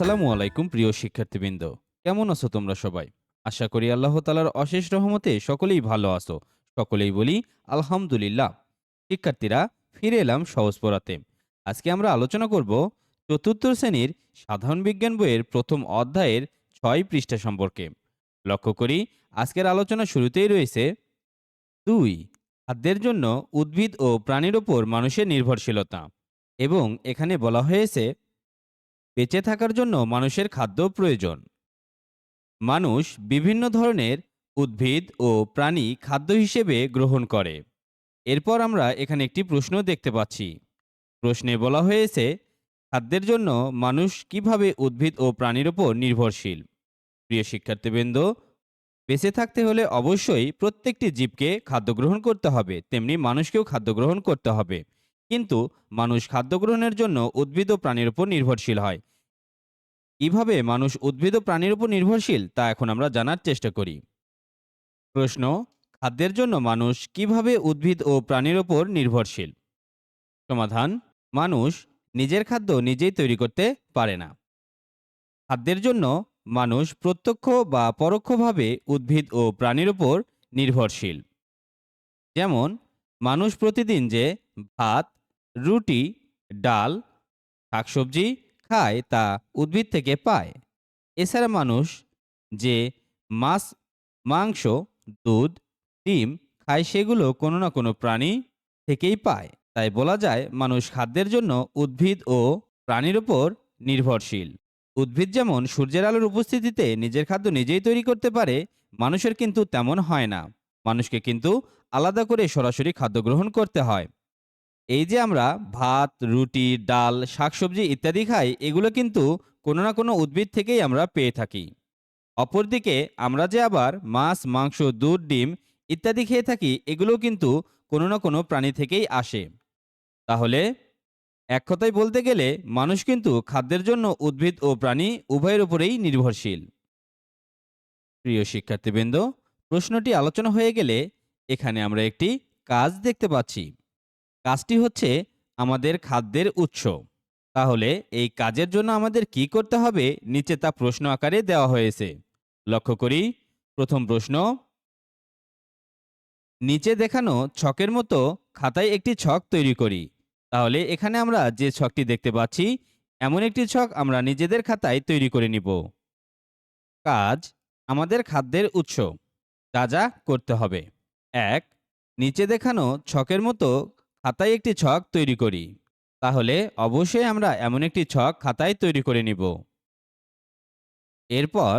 আসসালামু আলাইকুম, প্রিয় শিক্ষার্থীবৃন্দ। কেমন আছো তোমরা সবাই? আশা করি আল্লাহ তালার অশেষ রহমতে সকলেই ভালো আছো। সকলেই বলি, আলহামদুলিল্লাহ। শিক্ষার্থীরা, ফিরে এলাম সহজ পড়াতে। আজকে আমরা আলোচনা করব চতুর্থ শ্রেণির সাধারণ বিজ্ঞান বইয়ের প্রথম অধ্যায়ের ছয় পৃষ্ঠা সম্পর্কে। লক্ষ্য করি, আজকের আলোচনা শুরুতেই রয়েছে, দুই, খাদ্যের জন্য উদ্ভিদ ও প্রাণীর ওপর মানুষের নির্ভরশীলতা। এবং এখানে বলা হয়েছে বেঁচে থাকার জন্য মানুষের খাদ্য প্রয়োজন। মানুষ বিভিন্ন ধরনের উদ্ভিদ ও প্রাণী খাদ্য হিসেবে গ্রহণ করে। এরপর আমরা এখানে একটি প্রশ্ন দেখতে পাচ্ছি। প্রশ্নে বলা হয়েছে, খাদ্যের জন্য মানুষ কীভাবে উদ্ভিদ ও প্রাণীর ওপর নির্ভরশীল? প্রিয় শিক্ষার্থীবৃন্দ, বেঁচে থাকতে হলে অবশ্যই প্রত্যেকটি জীবকে খাদ্য গ্রহণ করতে হবে, তেমনি মানুষকেও খাদ্য গ্রহণ করতে হবে। কিন্তু মানুষ খাদ্য গ্রহণের জন্য উদ্ভিদ ও প্রাণীর উপর নির্ভরশীল হয়। কীভাবে মানুষ উদ্ভিদ ও প্রাণীর উপর নির্ভরশীল তা এখন আমরা জানার চেষ্টা করি। প্রশ্ন, খাদ্যের জন্য মানুষ কীভাবে উদ্ভিদ ও প্রাণীর উপর নির্ভরশীল? সমাধান, মানুষ নিজের খাদ্য নিজেই তৈরি করতে পারে না। খাদ্যের জন্য মানুষ প্রত্যক্ষ বা পরোক্ষভাবে উদ্ভিদ ও প্রাণীর উপর নির্ভরশীল। যেমন, মানুষ প্রতিদিন যে ভাত রুটি, ডাল, শাকসবজি খায় তা উদ্ভিদ থেকে পায়। এছাড়া মানুষ যে মাছ, মাংস, দুধ, ডিম খায় সেগুলো কোনো না কোনো প্রাণী থেকেই পায়। তাই বলা যায় মানুষ খাদ্যের জন্য উদ্ভিদ ও প্রাণীর উপর নির্ভরশীল। উদ্ভিদ যেমন সূর্যের আলোর উপস্থিতিতে নিজের খাদ্য নিজেই তৈরি করতে পারে, মানুষের কিন্তু তেমন হয় না। মানুষকে কিন্তু আলাদা করে সরাসরি খাদ্য গ্রহণ করতে হয়। এই যে আমরা ভাত, রুটি, ডাল, শাকসবজি ইত্যাদি খাই, এগুলো কিন্তু কোনো না কোনো উদ্ভিদ থেকেই আমরা পেয়ে থাকি। অপরদিকে আমরা যে আবার মাছ, মাংস, দুধ, ডিম ইত্যাদি খেয়ে থাকি এগুলো কিন্তু কোনো না কোনো প্রাণী থেকেই আসে। তাহলে এক কথায় বলতে গেলে মানুষ কিন্তু খাদ্যের জন্য উদ্ভিদ ও প্রাণী উভয়ের উপরেই নির্ভরশীল। প্রিয় শিক্ষার্থীবৃন্দ, প্রশ্নটি আলোচনা হয়ে গেলে এখানে আমরা একটি কাজ দেখতে পাচ্ছি। কাজটি হচ্ছে আমাদের খাদ্যের উৎস। তাহলে এই কাজের জন্য আমাদের কি করতে হবে? নিচে তা প্রশ্ন আকারে দেওয়া হয়েছে। লক্ষ্য করি, প্রথম প্রশ্ন। নিচে দেখানো ছকের মতো খাতায় একটি ছক তৈরি করি। তাহলে এখানে আমরা যে ছকটি দেখতে পাচ্ছি, এমন একটি ছক আমরা নিজেদের খাতায় তৈরি করে নিব। কাজ, আমাদের খাদ্যের উৎস। যা যা করতে হবে। এক, নিচে দেখানো ছকের মতো খাতায় একটি ছক তৈরি করি। তাহলে অবশ্যই আমরা এমন একটি ছক খাতায় তৈরি করে নিব। এরপর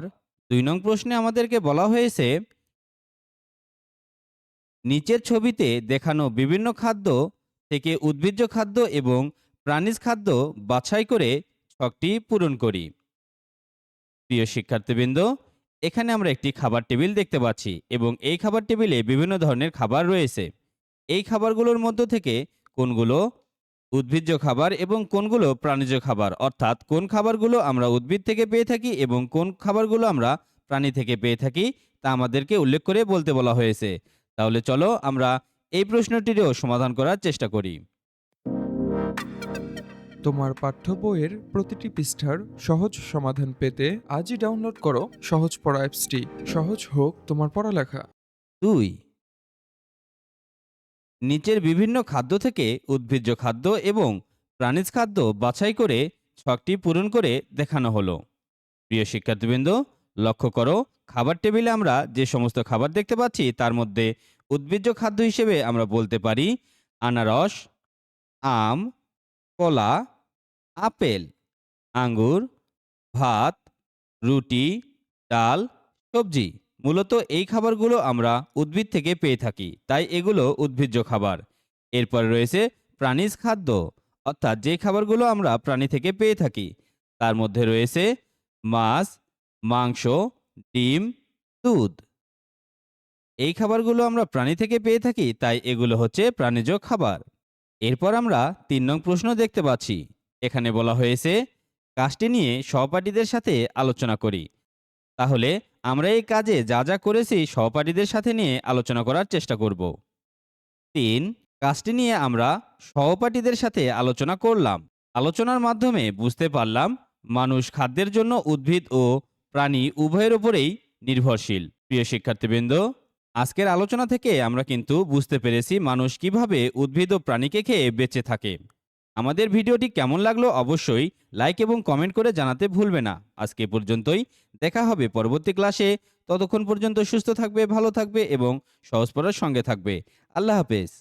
দুই নং প্রশ্নে আমাদেরকে বলা হয়েছে, নিচের ছবিতে দেখানো বিভিন্ন খাদ্য থেকে উদ্ভিজ্জ খাদ্য এবং প্রাণীজ খাদ্য বাছাই করে ছকটি পূরণ করি। প্রিয় শিক্ষার্থীবৃন্দ, এখানে আমরা একটি খাবার টেবিল দেখতে পাচ্ছি এবং এই খাবার টেবিলে বিভিন্ন ধরনের খাবার রয়েছে। এই খাবারগুলোর মধ্য থেকে কোনগুলো উদ্ভিজ্জ খাবার এবং কোনগুলো প্রাণীজ খাবার? অর্থাৎ কোন খাবারগুলো আমরা উদ্ভিদ থেকে পেয়ে থাকি এবং কোন খাবারগুলো আমরা প্রাণী থেকে পেয়ে থাকি তা আমাদেরকে উল্লেখ করে বলতে বলা হয়েছে। তাহলে চলো আমরা এই প্রশ্নটিরও সমাধান করার চেষ্টা করি। তোমার পাঠ্য বইয়ের প্রতিটি পৃষ্ঠার সহজ সমাধান পেতে আজই ডাউনলোড করো সহজ পড়া অ্যাপসটি। সহজ হোক তোমার পড়ালেখা। দুই নিচের বিভিন্ন খাদ্য থেকে উদ্ভিজ্জ খাদ্য এবং প্রাণীজ খাদ্য বাছাই করে ছকটি পূরণ করে দেখানো হলো। প্রিয় শিক্ষার্থীবৃন্দ, লক্ষ্য করো, খাবার টেবিলে আমরা যে সমস্ত খাবার দেখতে পাচ্ছি, তার মধ্যে উদ্ভিজ্জ খাদ্য হিসেবে আমরা বলতে পারি আনারস, আম, কলা, আপেল, আঙ্গুর, ভাত, রুটি, ডাল, সবজি। মূলত এই খাবারগুলো আমরা উদ্ভিদ থেকে পেয়ে থাকি, তাই এগুলো উদ্ভিজ্জ খাবার। এরপর রয়েছে প্রাণীজ খাদ্য, অর্থাৎ যে খাবারগুলো আমরা প্রাণী থেকে পেয়ে থাকি। তার মধ্যে রয়েছে মাছ, মাংস, ডিম, দুধ। এই খাবারগুলো আমরা প্রাণী থেকে পেয়ে থাকি, তাই এগুলো হচ্ছে প্রাণীজ খাবার। এরপর আমরা তিন নং প্রশ্ন দেখতে পাচ্ছি। এখানে বলা হয়েছে, কাজটি নিয়ে সহপাঠীদের সাথে আলোচনা করি। তাহলে আমরা এই কাজে যা যা করেছি সহপাঠীদের সাথে নিয়ে আলোচনা করার চেষ্টা করব। তিন, কাজটি নিয়ে আমরা সহপাঠীদের সাথে আলোচনা করলাম। আলোচনার মাধ্যমে বুঝতে পারলাম মানুষ খাদ্যের জন্য উদ্ভিদ ও প্রাণী উভয়ের উপরেই নির্ভরশীল। প্রিয় শিক্ষার্থীবৃন্দ, আজকের আলোচনা থেকে আমরা কিন্তু বুঝতে পেরেছি মানুষ কীভাবে উদ্ভিদ ও প্রাণীকে খেয়ে বেঁচে থাকে। আমাদের ভিডিওটি কেমন লাগল অবশ্যই লাইক এবং কমেন্ট করে জানাতে ভুলবে না। আজকে পর্যন্তই, দেখা হবে পরবর্তী ক্লাসে। ততক্ষণ পর্যন্ত সুস্থ থাকবে, ভালো থাকবে এবং সহজ পড়ার সঙ্গে থাকবে। আল্লাহ হাফেজ।